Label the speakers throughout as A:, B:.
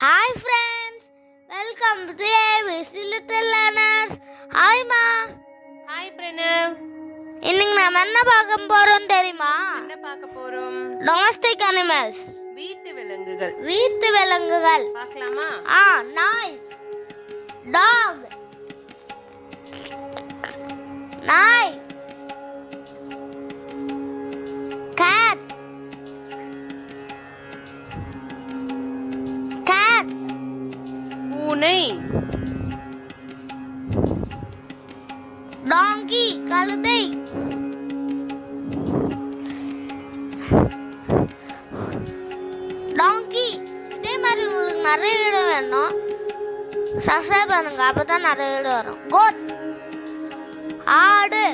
A: Hi friends welcome to AVC little learners ஹாய்மா
B: hi Pranav
A: இன்னைக்கு நம்ம என்ன பார்க்க போறோம் தெரியுமா?
B: என்ன பார்க்க போறோம்?
A: டொமஸ்டிக் அனிமல்ஸ்
B: வீட்டு விலங்குகள்.
A: வீட்டு விலங்குகள்.
B: பார்க்கலாமா?
A: ஆ நாய். டாக் நாய்.
B: பூனை
A: டாங்கி கழுதை. டாங்கி இதே மாதிரி உங்களுக்கு நிறைய வீடு வேணும். சப்ஸ்கிரைப் பண்ணுங்க அப்பதான் நிறைய வீடு வரும். கோட் ஆடு.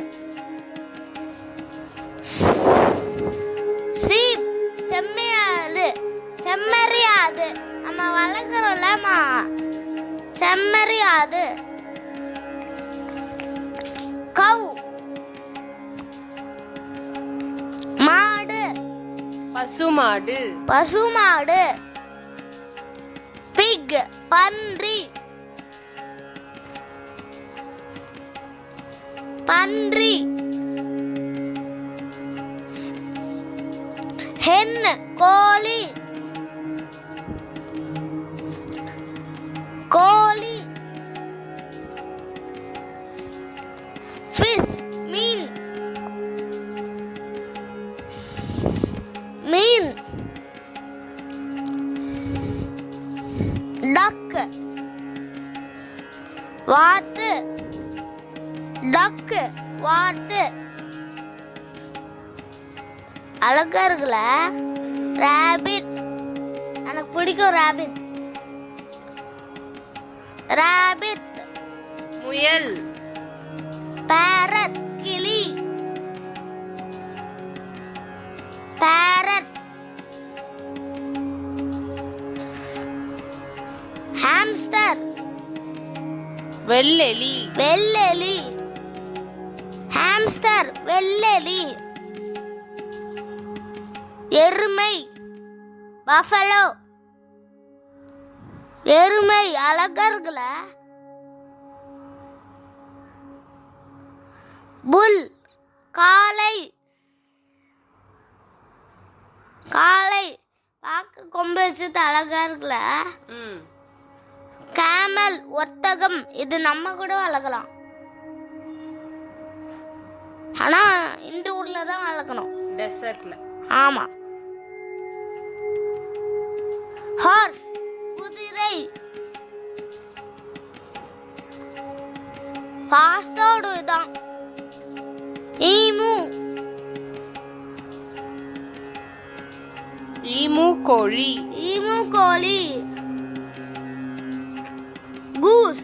A: செம்மறியாடு கவ் மாடு.
B: பசுமாடு.
A: பசுமாடு. பிக். பன்றி. பன்றி. ஹென். கோழி. வாத்து டக் வாத்து. அழகா இருக்குல்ல ரேபிட் எனக்கு பிடிக்கும் ரேபிட் ரேபிட்
B: முயல்.
A: பேரட் கிளி. பேரட் ஹாம்ஸ்டர்
B: வெள்ளெலி.
A: வெள்ளெலி. ஹாம்ஸ்டர் வெள்ளெலி. எருமை பஃபலோ எருமை அழகா இருக்குல்ல புல் காளை காளை பார்க்க கொம்பு வச்சது அழகா இருக்குல்ல
B: ம்
A: கேமல் ஒத்தகம். இது நம்ம கூட வளர்க்கலாம். ஆனா இந்த ஊர்ல தான் வளர்க்கணும்.
B: டெசர்ட்ல
A: ஆமா. ஹார்ஸ் குதிரை. ஃபாஸ்டோடு இதான். ஈமு
B: ஈமு கோழி.
A: ஈமு கோழி. खरगूश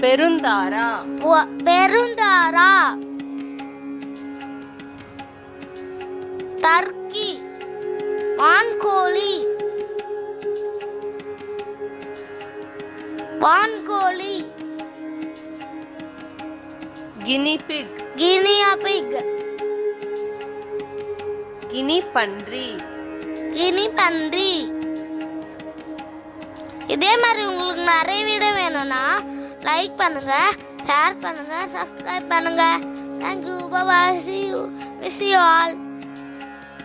A: पेरुंदारा पेरुंदारा टर्की पानकोली
B: पानकोली guinea
A: pig guinea
B: pig guinea
A: पंद्री guinea இதே மாதிரி உங்களுக்கு நிறைய வீடியோ வேணும்னா லைக் பண்ணுங்க ஷேர் பண்ணுங்க சப்ஸ்கிரைப் பண்ணுங்க. Thank you bye see you miss you all